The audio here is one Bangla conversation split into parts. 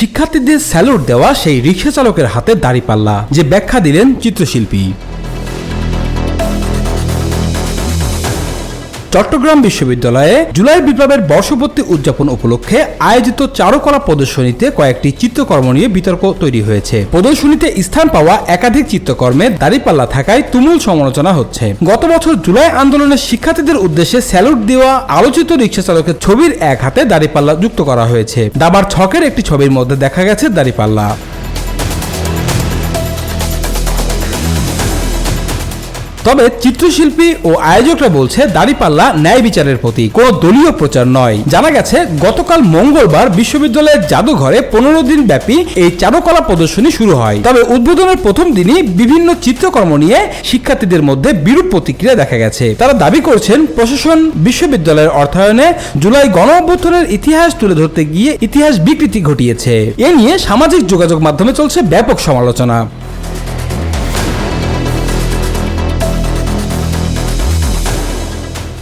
শিক্ষার্থীদের স্যালুট দেওয়া সেই রিক্সা চালকের হাতে দাড়িপাল্লা যে ব্যাখ্যা দিলেন চিত্রশিল্পী। চট্টগ্রাম বিশ্ববিদ্যালয়ে জুলাই বিপ্লবের বর্ষপূর্তি উদযাপন উপলক্ষে আয়োজিত চারুকলা প্রদর্শনীতে কয়েকটি চিত্রকর্ম নিয়ে বিতর্ক তৈরি হয়েছে। প্রদর্শনীতে স্থান পাওয়া একাধিক চিত্রকর্মে দাঁড়িপাল্লা থাকায় তুমুল সমালোচনা হচ্ছে। গত বছর জুলাই আন্দোলনের শিক্ষার্থীদের উদ্দেশ্যে স্যালুট দেওয়া আলোচিত রিক্সা চালকের ছবির এক হাতে দাঁড়িপাল্লা যুক্ত করা হয়েছে। দাবার ছকের একটি ছবির মধ্যে দেখা গেছে দাঁড়িপাল্লা। তবে চিত্রশিল্পী ও আয়োজকরা বলছে, দাড়িপাল্লা ন্যায় বিচারের প্রতি কোনো দলীয় প্রচার নয়। জানা গেছে, গতকাল মঙ্গলবার বিশ্ববিদ্যালয়ের জাদুঘরে পনেরো দিন ব্যাপী এই চারুকলা প্রদর্শনী শুরু হয়। তবে উদ্বোধনের প্রথম দিনই বিভিন্ন চিত্রকর্ম নিয়ে শিক্ষার্থীদের মধ্যে বিরূপ প্রতিক্রিয়া দেখা গেছে। তারা দাবি করছেন, প্রশাসন, বিশ্ববিদ্যালয়ের অর্থায়নে জুলাই গণ অভ্যুত্থানের ইতিহাস তুলে ধরতে গিয়ে ইতিহাস বিকৃতি ঘটিয়েছে। এ নিয়ে সামাজিক যোগাযোগ মাধ্যমে চলছে ব্যাপক সমালোচনা।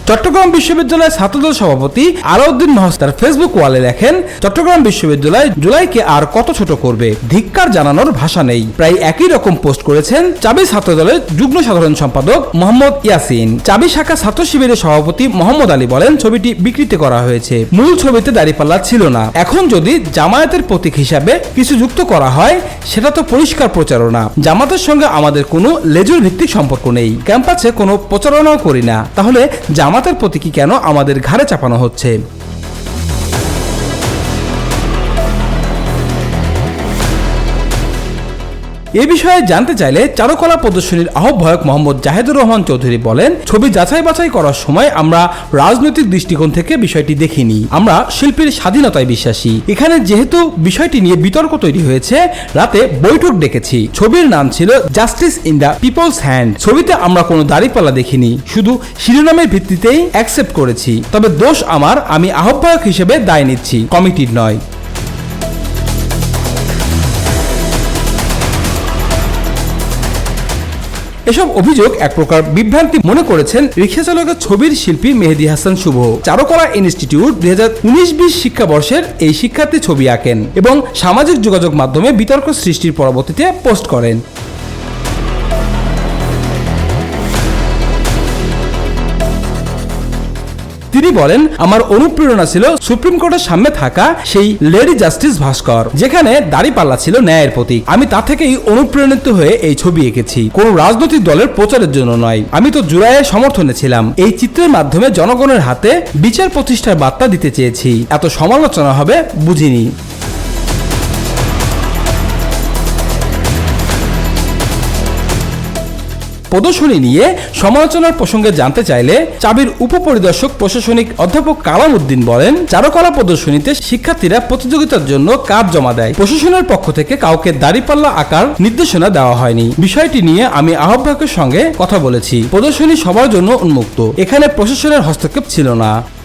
চট্টগ্রাম বিশ্ববিদ্যালয়ের ছাত্রদল সভাপতি আলাউদ্দিন মহস তার ফেসবুক ওয়ালে লেখেন, চট্টগ্রাম বিশ্ববিদ্যালয় জুলাইকে আর কত ছোট করবে? ধিক্কার জানানোর ভাষা নেই। প্রায় একই রকম পোস্ট করেছেন চাবি ছাত্রদলের যুগ্ম সাধারণ সম্পাদক মোহাম্মদ ইয়াসিন। চাবি শাখা ছাত্র শিবিরের সভাপতি মোহাম্মদ আলী বলেন, ছবিটি বিকৃতি করা হয়েছে। মূল ছবিতে দাঁড়িপাল্লা ছিল না। এখন যদি জামায়াতের প্রতীক হিসাবে কিছু যুক্ত করা হয়, সেটা তো পরিষ্কার প্রচারণা। জামাতের সঙ্গে আমাদের কোনো লেজুর ভিত্তিক সম্পর্ক নেই। ক্যাম্পাসে কোনো প্রচারণাও করি না। তাহলে জামাতের প্রতীকী কেন আমাদের ঘাড়ে চাপানো হচ্ছে? এ বিষয়ে জানতে চাইলে চারুকলা প্রদর্শনীর আহ্বায়ক মোহাম্মদ জাহেদুর রহমান চৌধুরী বলেন, ছবি যাচাই বাছাই করার সময় আমরা রাজনৈতিক দৃষ্টিকোণ থেকে বিষয়টি দেখিনি। আমরা শিল্পীর স্বাধীনতায় বিশ্বাসী। এখানে যেহেতু বিষয়টি নিয়ে বিতর্ক তৈরি হয়েছে, রাতে বৈঠক ডেকেছি। ছবির নাম ছিল justice in the people's hand. ছবিতে আমরা কোনো দাড়িপাল্লা দেখিনি। শুধু শিরোনামের ভিত্তিতেই অ্যাকসেপ্ট করেছি। তবে দোষ আমার, আমি আহ্বায়ক হিসেবে দায় নিচ্ছি। কমিটির নয়। এসব অভিযোগ এক প্রকার বিভ্রান্তি মনে করেছেন রিক্সা চালকের ছবির শিল্পী মেহেদি হাসান শুভ। চারুকলা ইনস্টিটিউট দুই হাজার উনিশ বিশ শিক্ষাবর্ষের এই শিক্ষার্থী ছবি আঁকেন এবং সামাজিক যোগাযোগ মাধ্যমে বিতর্ক সৃষ্টির পরবর্তীতে পোস্ট করেন। তিনি বলেন, আমার অনুপ্রেরণা ছিল সুপ্রিম কোর্টের সামনে থাকা সেই লেডি জাস্টিস ভাস্কর, যেখানে দাড়িপাল্লা ছিল ন্যায়ের প্রতীক। আমি তা থেকেই অনুপ্রেরণিত হয়ে এই ছবি এঁকেছি। কোন রাজনৈতিক দলের প্রচারের জন্য নয়। আমি তো জুলাইয়ের সমর্থনে ছিলাম। এই চিত্রের মাধ্যমে জনগণের হাতে বিচার প্রতিষ্ঠার বার্তা দিতে চেয়েছি। এত সমালোচনা হবে, বুঝিনি। প্রদর্শনী নিয়ে সমালোচনার প্রসঙ্গে জানতে চাইলে চাবির উপপরিদর্শক প্রশাসনিক অধ্যাপক কালাম উদ্দিন বলেন, চারুকলা প্রদর্শনীতে শিক্ষার্থীরা প্রতিযোগিতার জন্য কাপ জমা দেয়। প্রশাসনের পক্ষ থেকে কাউকে দাড়িপাল্লা আকার নির্দেশনা দেওয়া হয়নি। বিষয়টি নিয়ে আমি আহ্বায়কের সঙ্গে কথা বলেছি। প্রদর্শনী সবার জন্য উন্মুক্ত। এখানে প্রশাসনের হস্তক্ষেপ ছিল না।